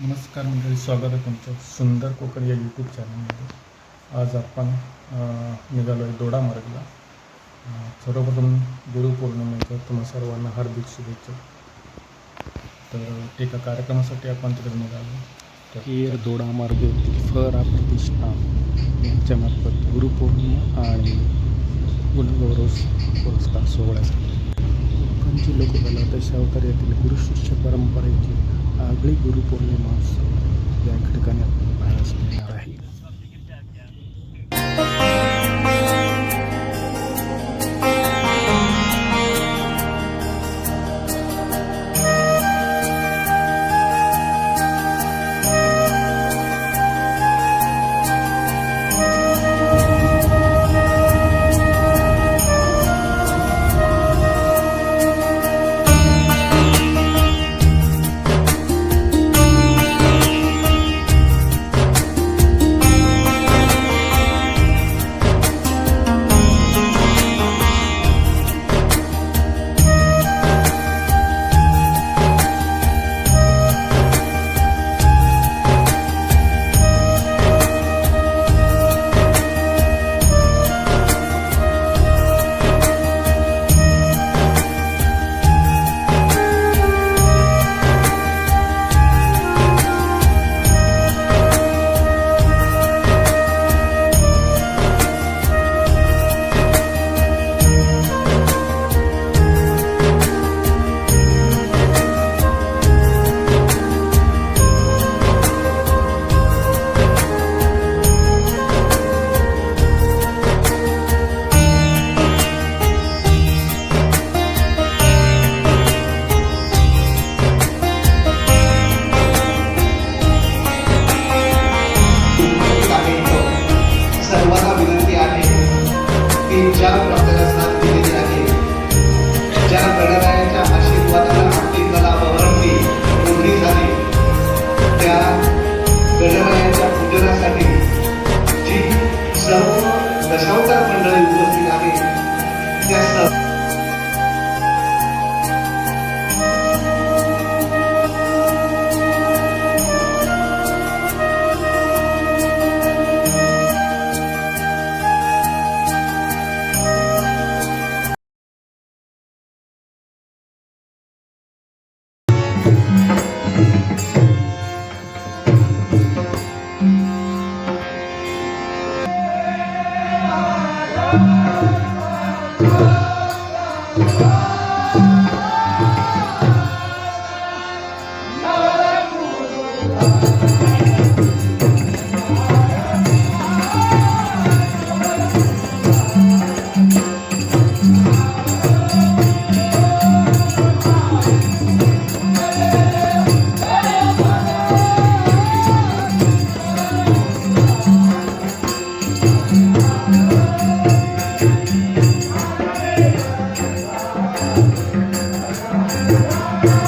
नमस्कार मंडळी स्वागत आहे तुमचं सुंदर कोकण या यूट्यूब चॅनलमध्ये आज आपण निघालो आहे दोडा मार्गला सर्वप्रथम गुरुपौर्णिमेचं तुम्हा सर्वांना हार्दिक शुभेच्छा. तर एका कार्यक्रमासाठी आपण तिकडे निघालो. तर हीर दोडा मार्ग फरा प्रतिष्ठा यांच्यामार्फत गुरुपौर्णिमा आणि गुणगौरव पुरस्कार सोहळ्यासाठी. कोकणची लोककला दशावतार येथील गुरुशिष्य परंपरेची आगळी गुरुपौर्णिमा उत्सव या ठिकाणी आपल्याला पाहायला मिळणार आहे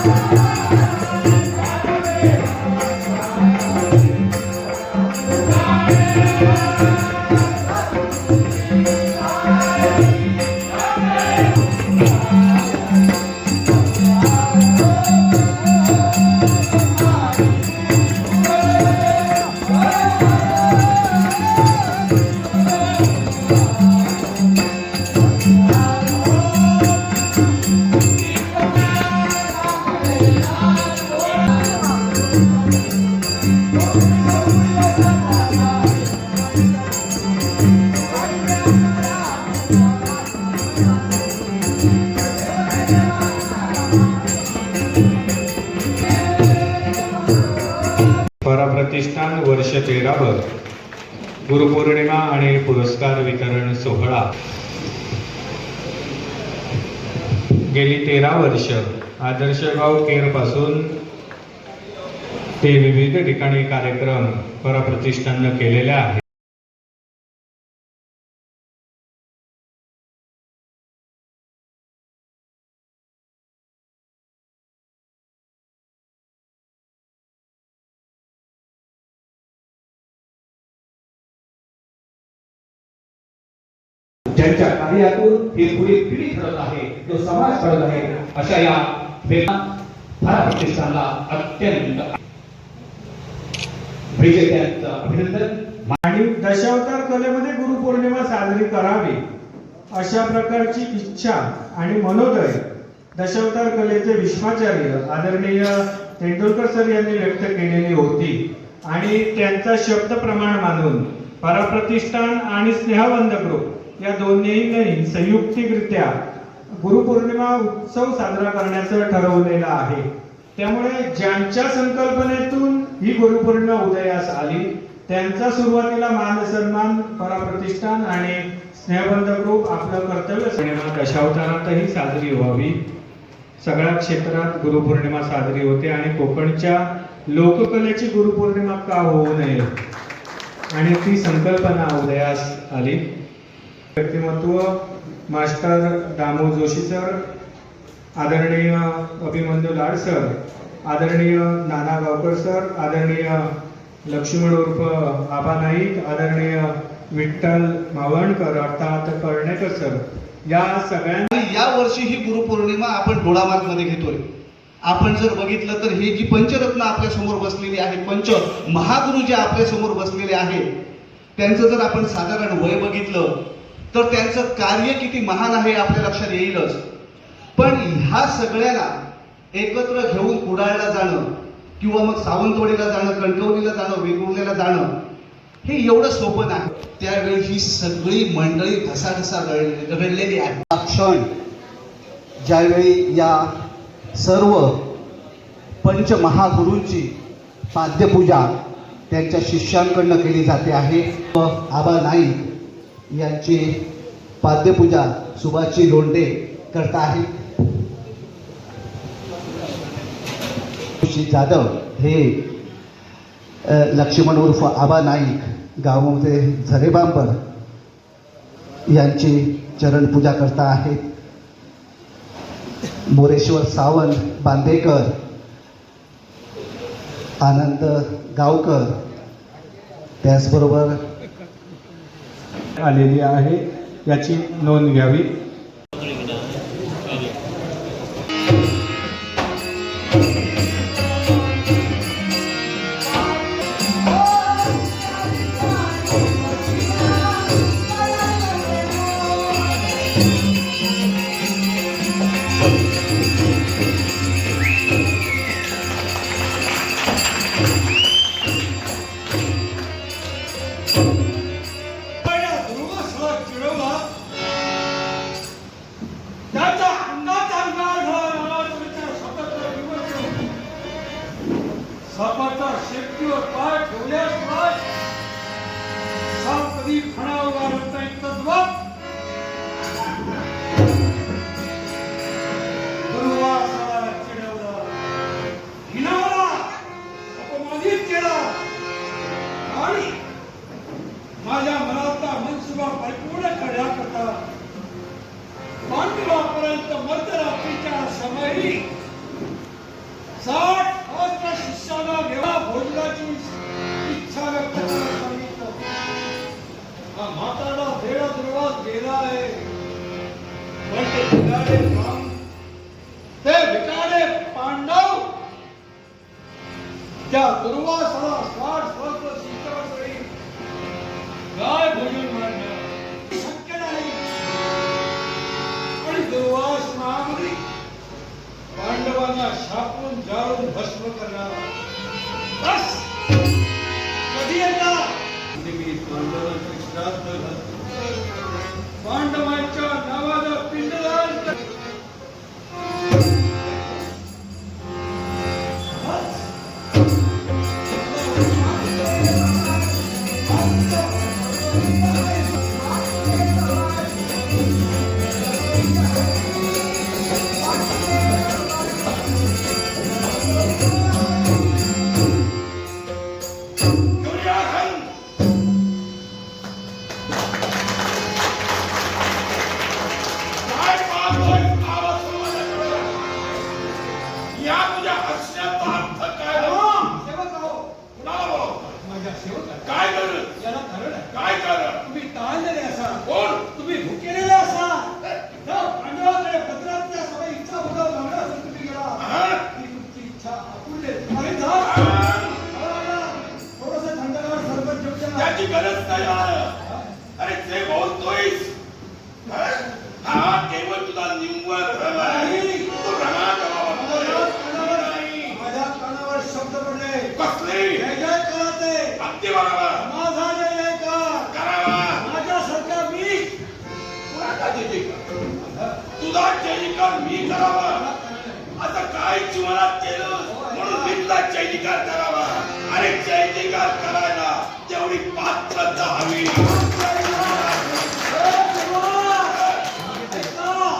पराप्रतिष्ठान गेली वर्ष आदर्शगाव केअरपासून ते विविध ठिकाणी कार्यक्रम पराप्रतिष्ठाननं केलेले आहेत. जो समाज पडत आहे अशा या प्रतिष्ठानला अत्यंत विजेत्यांचं अभिनंदन. आणि दशावतार कलेमध्ये गुरुपौर्णिमा साजरी करावी अशा प्रकारची इच्छा आणि मनोदय दशावतार कलेचे विश्वाचार्य आदरणीय तेंडुलकर सर यांनी व्यक्त केलेली होती. आणि त्यांचा शब्द प्रमाण मानून पराप्रतिष्ठान आणि स्नेहबंध ग्रुप या दोन्हीही संयुक्तिकरित्या गुरुपौर्णिमा उत्सव साजरा करण्याचं ठरवलेलं आहे. त्यामुळे ज्यांच्या संकल्पनेतून ही गुरुपौर्णिमा उदयास आली त्यांचा सुरुवातीला मान सन्मान पराप्रतिष्ठान आणि स्नेहबंध ग्रुप आपलं कर्तव्य सिनेमा दशावतारातही साजरी व्हावी. सगळ्या क्षेत्रात गुरुपौर्णिमा साजरी होते आणि कोकणच्या लोककलेची गुरुपौर्णिमा का होऊ नये? आणि ती संकल्पना उदयास आली. व्यक्तिमत्व मास्टर दामो जोशी सर आदरणीय अभिमन्यू लाड सर आदरणीय नाना गावकर सर आदरणीय लक्ष्मण उर्फ आबा नाईक आदरणीय विठ्ठल मावणकर अर्थात कर्णेकर सर. या सगळ्यांनी या वर्षी ही गुरुपौर्णिमा आपण डोळामार्गमध्ये घेतोय. आपण जर बघितलं तर हे जी पंचरत्न आपल्यासमोर बसलेली आहे पंच महागुरु जे आपल्यासमोर बसलेले आहे त्यांचं जर आपण साधारण वय बघितलं तर त्यांचं कार्य किती महान आहे आपल्या लक्षात येईलच. पण ह्या सगळ्याला एकत्र घेऊन कुडाळला जाणं किंवा मग सावंतवाडीला जाणं कणकवलीला जाणं वेगुर्ल्याला जाणं हे एवढं सोपं नाही. त्यावेळी ही सगळी मंडळी घसाघसा रडलेली आहे क्षण ज्यावेळी या सर्व पंचमहागुरूंची पाद्यपूजा त्यांच्या शिष्यांकडनं केली जाते आहे व आबा नाईक यांची पाद्यपूजा सुभाषजी लोंढे करत आहेत. जाधव हे लक्ष्मण उर्फ आबा नाईक गावामध्ये झरेबांबर यांची चरणपूजा करता आहेत. मोरेश्वर सावंत बांदेकर आनंद गावकर त्याचबरोबर आलेली आहे. याची नोंद घ्यावी. मध्यरात्रीच्या समयी साठ सहस्र शिष्याला घेवा भोजनाची इच्छा व्यक्त करायला सांगितलं. हा म्हातारा दुर्वास गेला आहे. म्हणजे पण ते भिकाडे काम ते भिकाडे पांडव त्या दुर्वासाला साठ वर्ष शापून जाळून भस्म करणार बस! कधी येणार आणि मी पांडवांचे श्राद्ध घालतो पांडवांच्या नावानं पिंडदान कर- बस. तुझा जयजयकार मी करावा. आता काय जीवनात केलं? म्हणून मी तुला जयजयकार करावा. अरे जयजयकार करायला तेवढी पात्रता हवी.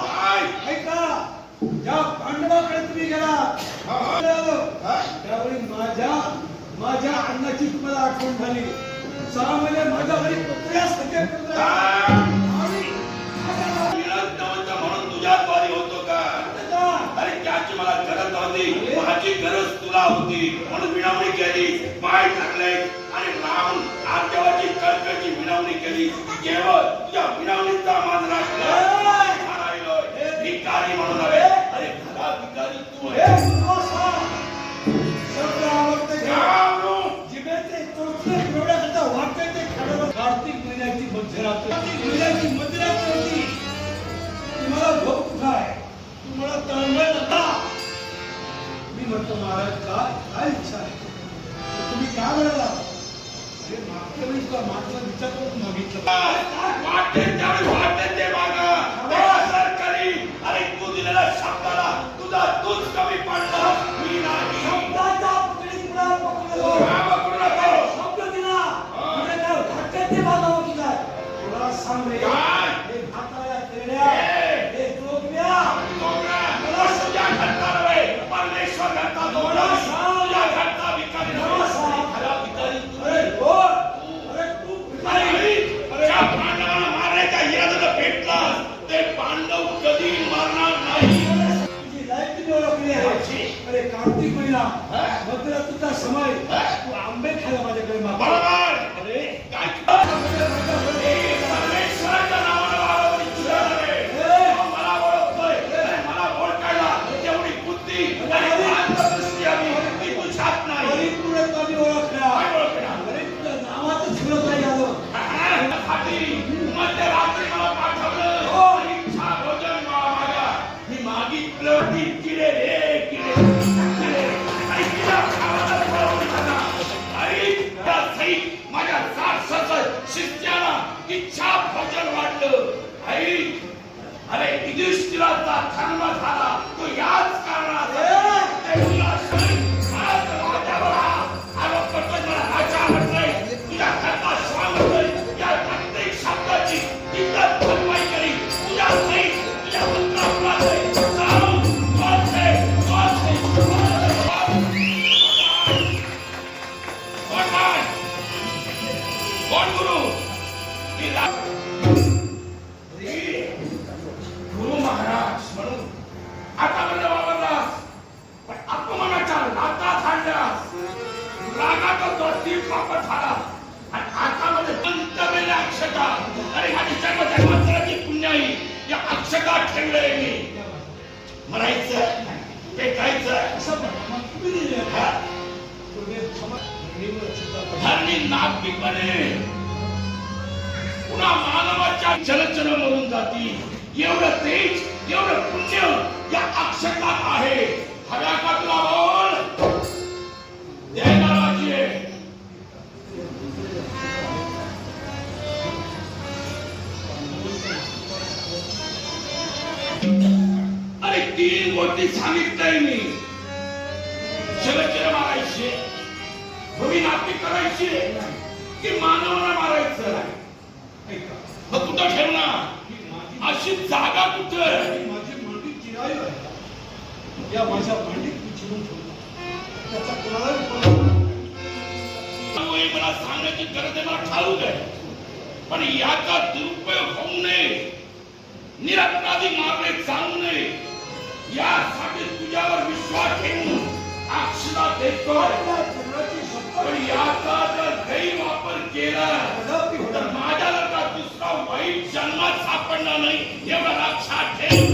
काय ऐका. ज्या पांडवाकडे तुम्ही गेला. त्यावेळी माझ्या माझ्या अन्नाची तुम्हाला आठवण झाली. सहा महिने माझ्या घरी कुत्र्यासारखे कुत्रे. गरज तुला होती म्हणून विनवणी केली. पाय टाकले आणि राहून आर्जवाची कळकळची विनवणी केली. केवळ तुझ्या विनवणीचा मान राखला भिकारी म्हणून नव्हे अरे खरा भिकारी तू हे आहे दुर्वासा. शब्द आवडते का? घाबरू. जिभेचे चोचले एवढ्याकरता वाक्य ते खडं कार्तिक महिन्याची मध्यरात्र. कार्तिक महिन्याची मध्यरात्र होती. तुम्हाला भोग कुठं आहे? तुम्हाला तळमळ नका मी म्हणतो महाराज काय काय इच्छा आहे तर तुम्ही काय म्हणाला अरे मागच्या वेळी तुला मागचा विचार करून मागितलं काय? वाटेल त्यावेळी वाटेल ते मागा। ते असर करी। अरे तू दिलेल्या शब्दाला तुझा तूच कमी पडला मी नाही शब्दाच्या पकडीत कुणाला पकडलं? हा, पकडू नको. शब्द दिला। म्हणजे काय वाक्यात ते बांधावं की काय तुला सांग रे काय? हे भाताळ्या तेरड्या, इच्छा भोजन वाटलं. आई अरे युधिष्ठिराचा धर्म झाला. तो याच कारणाचा मी मानवाच्या मरून जाती एवढं तेज एवढं पुण्य या अक्षतात आहे. हव्या का तुला बोल आहे. अरे तीन गोष्टी सांगितलंय मी. जलचर मारायचे. भूमी नापी करायची. की मानवाला मारायचं ऐका मग कुठं ठेवणार ही माझी अशी ही माझी मांडी चिराई आहे. या माझ्या मांडीत मी चिरून ठेवला त्याचा कोणालाही मला सांगण्याची गरज आहे मला पण याचा दुरुपयोग होऊ नये. निरपराधी मारले जाऊ नये. यासाठी तुझ्यावर विश्वास ठेवून अक्षरा पण याचा जर गैरवापर केला कदापि तर होणार नाही. माझ्या जर दुसरा वाईट जन्मात सापडणार नाही एवढं लक्षात ठेव.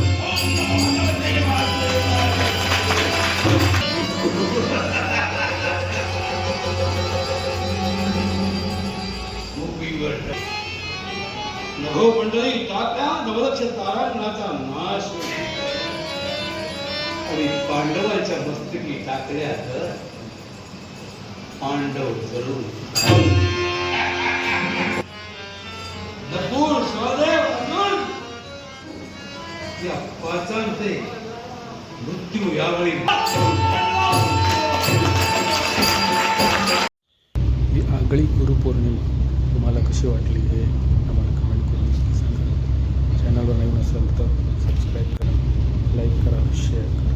नभो तात्या नवलक्ष नाश. आणि पांडवांच्या मस्तकी टाकल्यात. तर पांडव जरूर होते. मृत्यू यावेळी. ही आगळी गुरुपौर्णिमा. तुम्हाला कशी वाटली हे आम्हाला कमेंट करून सांगा. चॅनलवर नवीन असेल तर सबस्क्राईब करा लाईक करा शेअर करा.